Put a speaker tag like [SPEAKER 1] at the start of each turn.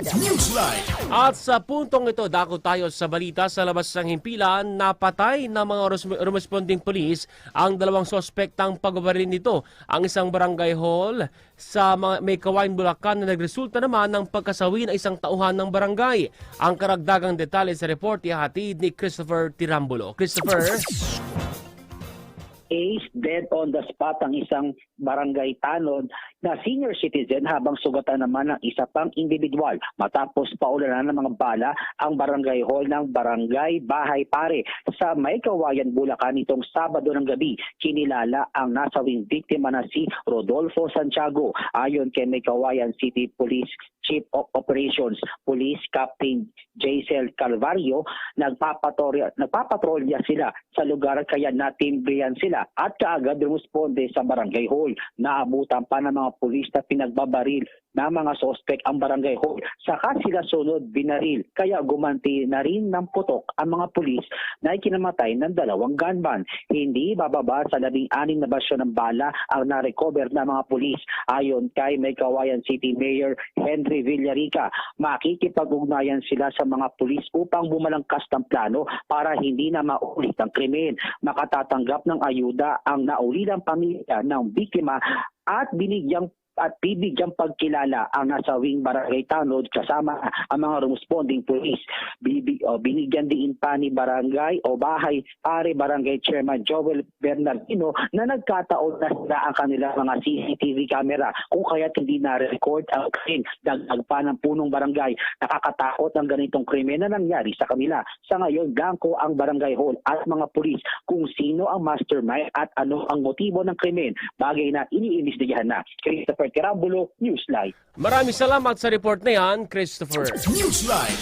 [SPEAKER 1] barkada.
[SPEAKER 2] Newsline.
[SPEAKER 3] At sa puntong ito, dako tayo sa balita sa labas ng himpilan, napatay ng mga res- responding police ang dalawang sospektang pagbabaril nito. Ang isang barangay hall sa mga- may kawain Bulacan na nagresulta naman ng pagkasawi ng isang tauhan ng barangay. Ang karagdagang detalye sa report ihatid ni Christopher Tirambulo. Christopher?
[SPEAKER 4] Ace dead on the spot ang isang barangay tanod na senior citizen habang sugatan naman ng isa pang individual matapos paulanan ng mga bala ang barangay hall ng barangay Bahay Pare sa May Kawayan, Bulacan itong Sabado ng gabi. Kinilala ang nasawing biktima na si Rodolfo Santiago ayon kay May Kawayan City Police Chief of Operations Police Captain Jaisel Calvario nagpapatrolya nagpapatrolya sila sa lugar kaya natimbrihan sila at kaagad rumusponde sa barangay hall. Naabutan pa ng mga pulis na pinagbabaril na mga sospek ang barangay hall. Saka sila sunod binaril kaya gumanti na rin ng putok ang mga pulis na ikinamatay ng dalawang gunman. Hindi bababa sa labing anim na basyo ng bala ang narecover ng mga pulis ayon kay May City Mayor Henry Villarica. Makikipag-ugnayan sila sa mga pulis upang bumalangkas ng plano para hindi na maulit ang krimen. Makatatanggap ng ayuda ang naulilang pamilya ng biktima at binigyang at bibigyang pagkilala ang nasawing barangay tanod kasama ang mga responding police. Bibi, o, binigyan din pa ni barangay o bahay pare barangay chairman Joel Bernardino na nagkataon na sila ang kanilang mga CCTV camera kung kaya't hindi na-record ang krimen. Dagdag pa ng punong barangay. Nakakatakot ang ganitong krimen na nangyari sa kanila. Sa ngayon, blanco ang barangay hall at mga pulis kung sino ang mastermind at ano ang motibo ng krimen. Bagay na iniimbestigahan na. Christopher Tirambulo, Newsline.
[SPEAKER 3] Maraming salamat sa report na yan, Christopher.
[SPEAKER 2] Newsline.